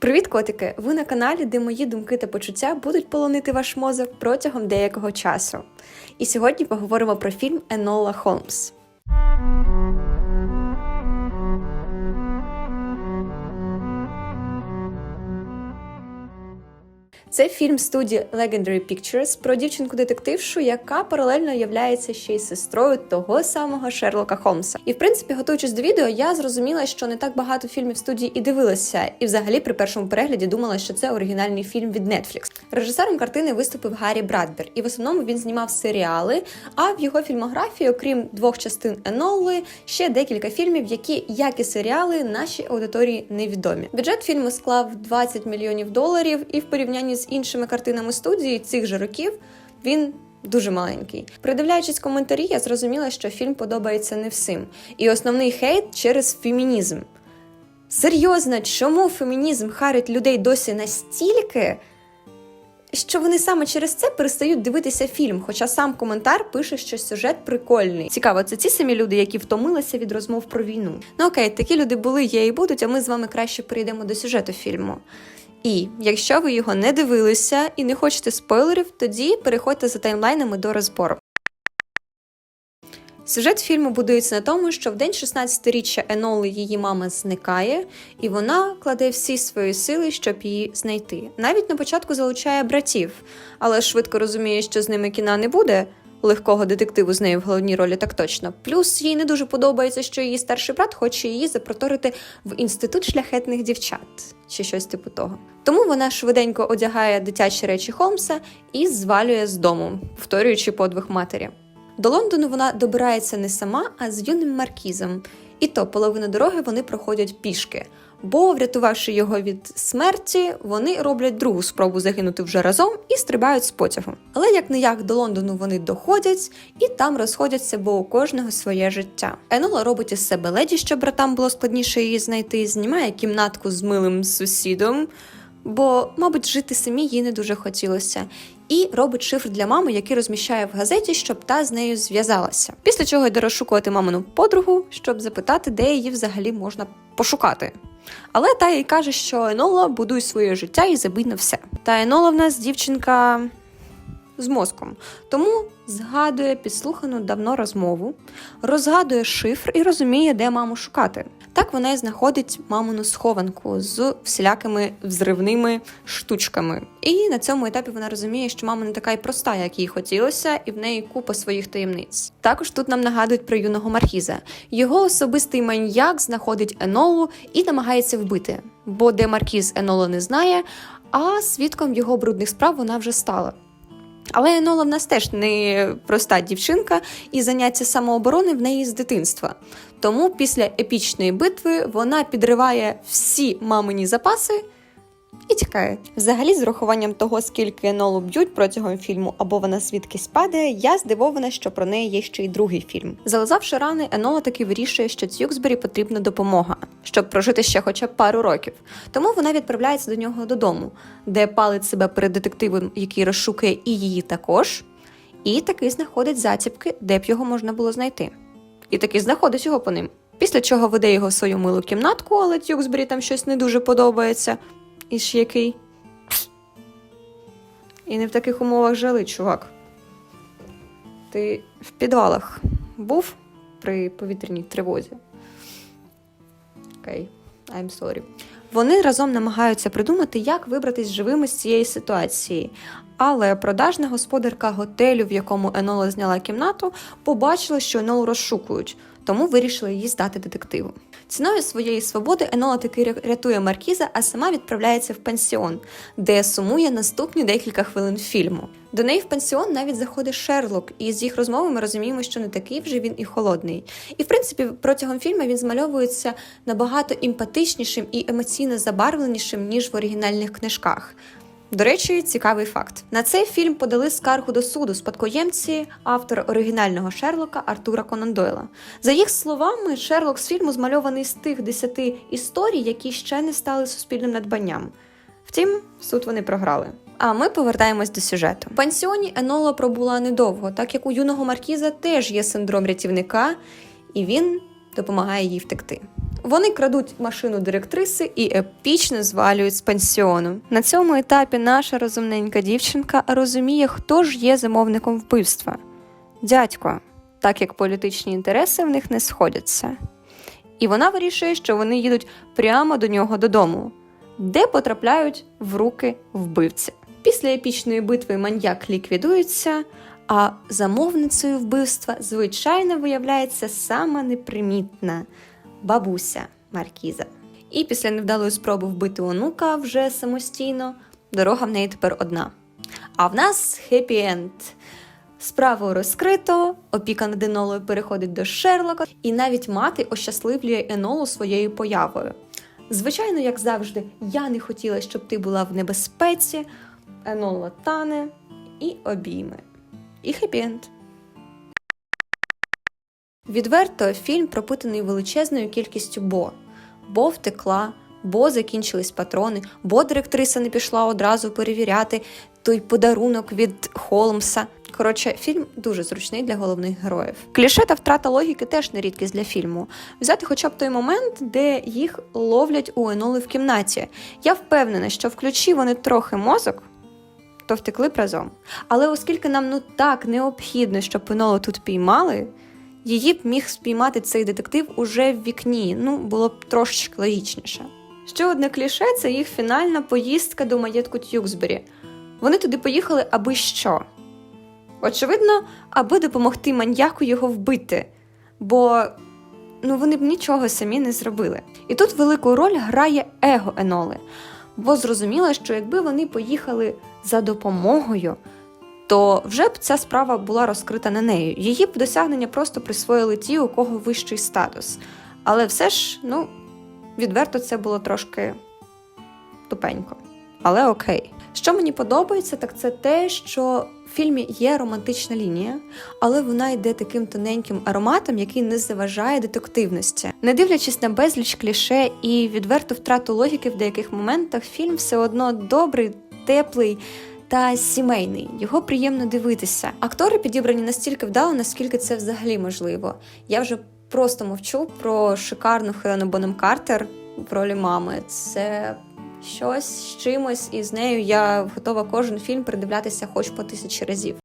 Привіт, котики! Ви на каналі, де мої думки та почуття будуть полонити ваш мозок протягом деякого часу. І сьогодні поговоримо про фільм Енола Холмс. Це фільм студії Legendary Pictures про дівчинку-детектившу, яка паралельно являється ще й сестрою того самого Шерлока Холмса. І в принципі, готуючись до відео, я зрозуміла, що не так багато фільмів студії і дивилася, і взагалі при першому перегляді думала, що це оригінальний фільм від Netflix. Режисером картини виступив Гаррі Брадбер, і в основному він знімав серіали. А в його фільмографії, окрім двох частин Енолли, ще декілька фільмів, які, як і серіали, нашій аудиторії невідомі. Бюджет фільму склав 20 мільйонів доларів, і в порівнянні з іншими картинами студії цих же років він. Дуже маленький. Придивляючись коментарі, я зрозуміла, що фільм подобається не всім. І основний хейт через фемінізм. Серйозно, чому фемінізм харить людей досі настільки, що вони саме через це перестають дивитися фільм, хоча сам коментар пише, що сюжет прикольний. Цікаво, це ті самі люди, які втомилися від розмов про війну. Ну окей, такі люди були, є і будуть, а ми з вами краще перейдемо до сюжету фільму. І якщо ви його не дивилися і не хочете спойлерів, тоді переходьте за таймлайнами до розбору. Сюжет фільму будується на тому, що в день 16-річчя Еноли її мама зникає, і вона кладе всі свої сили, щоб її знайти. Навіть на початку залучає братів, але швидко розуміє, що з ними кіна не буде. Легкого детективу з нею в головній ролі так точно. Плюс їй не дуже подобається, що її старший брат хоче її запроторити в інститут шляхетних дівчат чи щось типу того. Тому вона швиденько одягає дитячі речі Холмса і звалює з дому, повторюючи подвиг матері. До Лондону вона добирається не сама, а з юним маркізом. І то половину дороги вони проходять пішки. Бо, врятувавши його від смерті, вони роблять другу спробу загинути вже разом і стрибають з потягу. Але як не як до Лондону вони доходять і там розходяться, бо у кожного своє життя. Енола робить із себе леді, щоб братам було складніше її знайти, знімає кімнатку з милим сусідом, бо, мабуть, жити самі їй не дуже хотілося. І робить шифр для мами, який розміщає в газеті, щоб та з нею зв'язалася. Після чого йде розшукувати мамину подругу, щоб запитати, де її взагалі можна пошукати. Але та їй каже, що Енола будуй своє життя і забий на все. Та Енола в нас дівчинка з мозком, тому згадує підслухану давно розмову, розгадує шифр і розуміє, де маму шукати. Так вона і знаходить мамину схованку з всілякими взривними штучками. І на цьому етапі вона розуміє, що мама не така й проста, як їй хотілося, і в неї купа своїх таємниць. Також тут нам нагадують про юного маркіза. Його особистий маньяк знаходить Енолу і намагається вбити, бо де маркіз Енола не знає, а свідком його брудних справ вона вже стала. Але Енола в нас теж не проста дівчинка, і заняття самооборони в неї з дитинства. Тому після епічної битви вона підриває всі мамині запаси і тікає. Взагалі, з урахуванням того, скільки Енолу б'ють протягом фільму, або вона звідкись падає, я здивована, що про неї є ще й другий фільм. Зализавши рани, Енола таки вирішує, що Цюксбері потрібна допомога, щоб прожити ще хоча б пару років. Тому вона відправляється до нього додому, де палить себе перед детективом, який розшукує і її також, і таки знаходить заціпки, де б його можна було знайти. І таки знаходить його по ним. Після чого веде його в свою милу кімнатку, але Тюксбері там щось не дуже подобається. І ж який. І не в таких умовах жили, чувак. Ти в підвалах був при повітряній тривозі. Окей. I'm sorry. Вони разом намагаються придумати, як вибратись живими з цієї ситуації. Але продажна господарка готелю, в якому Енола зняла кімнату, побачила, що Енолу розшукують, тому вирішила її здати детективу. Ціною своєї свободи Енола таки рятує Маркіза, а сама відправляється в пансіон, де сумує наступні декілька хвилин фільму. До неї в пансіон навіть заходить Шерлок, і з їх розмови ми розуміємо, що не такий вже він і холодний. І в принципі, протягом фільму він змальовується набагато емпатичнішим і емоційно забарвленішим, ніж в оригінальних книжках. До речі, цікавий факт: на цей фільм подали скаргу до суду спадкоємці автора оригінального Шерлока Артура Конан Дойла. За їх словами, Шерлок з фільму змальований з тих десяти історій, які ще не стали суспільним надбанням. Втім, суд вони програли. А ми повертаємось до сюжету. В пансіоні Енола пробула недовго, так як у юного маркіза теж є синдром рятівника, і він допомагає їй втекти. Вони крадуть машину директриси і епічно звалюють з пансіону. На цьому етапі наша розумненька дівчинка розуміє, хто ж є замовником вбивства. Дядько, так як політичні інтереси в них не сходяться. І вона вирішує, що вони їдуть прямо до нього додому, де потрапляють в руки вбивці. Після епічної битви маньяк ліквідується, а замовницею вбивства, звичайно, виявляється сама непримітна бабуся Маркіза. І після невдалої спроби вбити онука вже самостійно, дорога в неї тепер одна. А в нас хеппі-енд. Справу розкрито, опіка над Енолою переходить до Шерлока, і навіть мати ощасливлює Енолу своєю появою. Звичайно, як завжди, я не хотіла, щоб ти була в небезпеці. Енола тане і обійме. І хеппі-енд. Відверто фільм пропитаний величезною кількістю бо. Бо втекла, бо закінчились патрони, бо директриса не пішла одразу перевіряти той подарунок від Холмса. Коротше, фільм дуже зручний для головних героїв. Кліше та втрата логіки теж не рідкість для фільму. Взяти хоча б той момент, де їх ловлять у Еноли в кімнаті. Я впевнена, що включи вони трохи мозок, то втекли б разом. Але оскільки нам ну так необхідно, щоб Енолу тут піймали, її б міг спіймати цей детектив уже в вікні. Ну, було б трошечки логічніше. Ще одне кліше це їх фінальна поїздка до маєтку Тюксбері. Вони туди поїхали, аби що? Очевидно, аби допомогти маньяку його вбити, бо ну, вони б нічого самі не зробили. І тут велику роль грає его Еноли, бо зрозуміло, що якби вони поїхали за допомогою, то вже б ця справа була розкрита на нею. Її б досягнення просто присвоїли ті, у кого вищий статус. Але все ж, ну, відверто це було трошки тупенько. Але окей. Що мені подобається, так це те, що в фільмі є романтична лінія, але вона йде таким тоненьким ароматом, який не заважає детективності. Не дивлячись на безліч кліше і відверту втрату логіки в деяких моментах, фільм все одно добрий, теплий. Та сімейний, його приємно дивитися. Актори підібрані настільки вдало, наскільки це взагалі можливо. Я вже просто мовчу про шикарну Хелену Бонем Картер в ролі мами. Це щось з чимось, і з нею я готова кожен фільм придивлятися хоч по тисячі разів.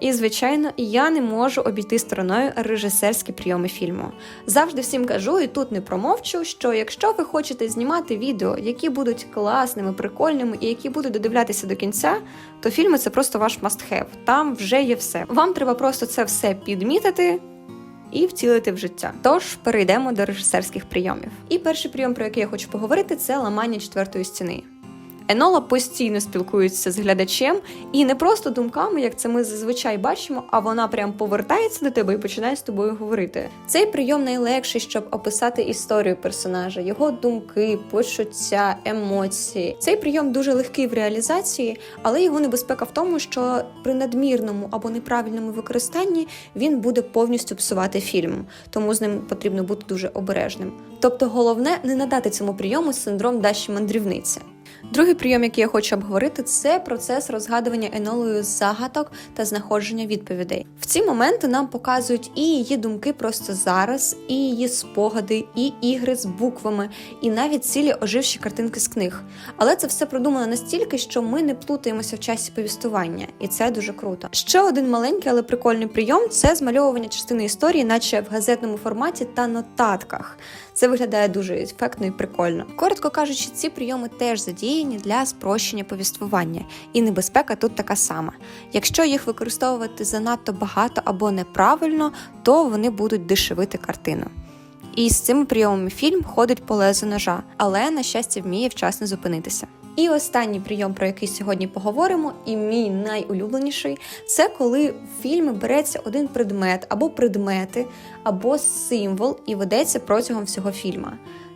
І, звичайно, я не можу обійти стороною режисерські прийоми фільму. Завжди всім кажу, і тут не промовчу, що якщо ви хочете знімати відео, які будуть класними, прикольними і які будуть додивлятися до кінця, то фільми це просто ваш must-have. Там вже є все. Вам треба просто це все підмітити. І втілити в життя. Тож перейдемо до режисерських прийомів. І перший прийом, про який я хочу поговорити, це ламання четвертої стіни. Енола постійно спілкується з глядачем і не просто думками, як це ми зазвичай бачимо, а вона прям повертається до тебе і починає з тобою говорити. Цей прийом найлегший, щоб описати історію персонажа, його думки, почуття, емоції. Цей прийом дуже легкий в реалізації, але його небезпека в тому, що при надмірному або неправильному використанні він буде повністю псувати фільм, тому з ним потрібно бути дуже обережним. Тобто, головне не надати цьому прийому синдром дащі мандрівниці. Другий прийом, який я хочу обговорити, це процес розгадування енолою загадок та знаходження відповідей. В ці моменти нам показують і її думки просто зараз, і її спогади, і ігри з буквами, і навіть цілі оживші картинки з книг. Але це все продумано настільки, що ми не плутаємося в часі повістування, і це дуже круто. Ще один маленький, але прикольний прийом це змальовування частини історії, наче в газетному форматі та нотатках. Це виглядає дуже ефектно і прикольно. Коротко кажучи, ці прийоми теж задіяні для спрощення повіствування, і небезпека тут така сама. Якщо їх використовувати занадто багато або неправильно, то вони будуть дешевити картину. І з цими прийомами фільм ходить по лезу ножа, але, на щастя, вміє вчасно зупинитися. І останній прийом, про який сьогодні поговоримо, і мій найулюбленіший, це коли в фільмі береться один предмет або предмети, або символ і ведеться протягом всього фільму.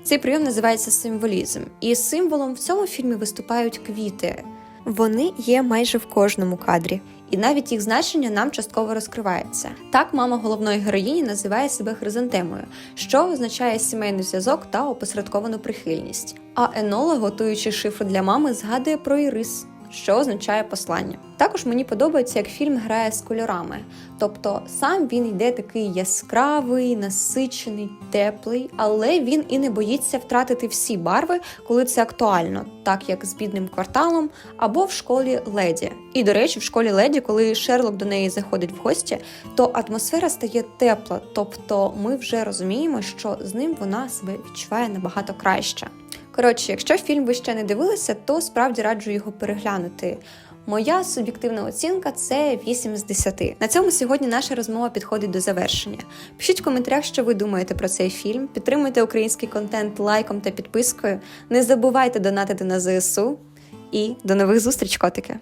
Цей прийом називається символізм, і символом в цьому фільмі виступають квіти. Вони є майже в кожному кадрі, і навіть їх значення нам частково розкривається. Так, мама головної героїні називає себе хризантемою, що означає сімейний зв'язок та опосередковану прихильність. А Енола, готуючи шифр для мами, згадує про ірис, що означає послання. Також мені подобається, як фільм грає з кольорами. Тобто сам він йде такий яскравий, насичений, теплий, але він і не боїться втратити всі барви, коли це актуально, так як з бідним кварталом або в школі леді. І до речі, в школі леді, коли Шерлок до неї заходить в гості, то атмосфера стає тепла, тобто ми вже розуміємо, що з ним вона себе відчуває набагато краще. Коротше, якщо фільм ви ще не дивилися, то справді раджу його переглянути. Моя суб'єктивна оцінка це 8 з 10. На цьому сьогодні наша розмова підходить до завершення. Пишіть в коментарях, що ви думаєте про цей фільм. Підтримуйте український контент лайком та підпискою. Не забувайте донатити на ЗСУ. І до нових зустріч, котики!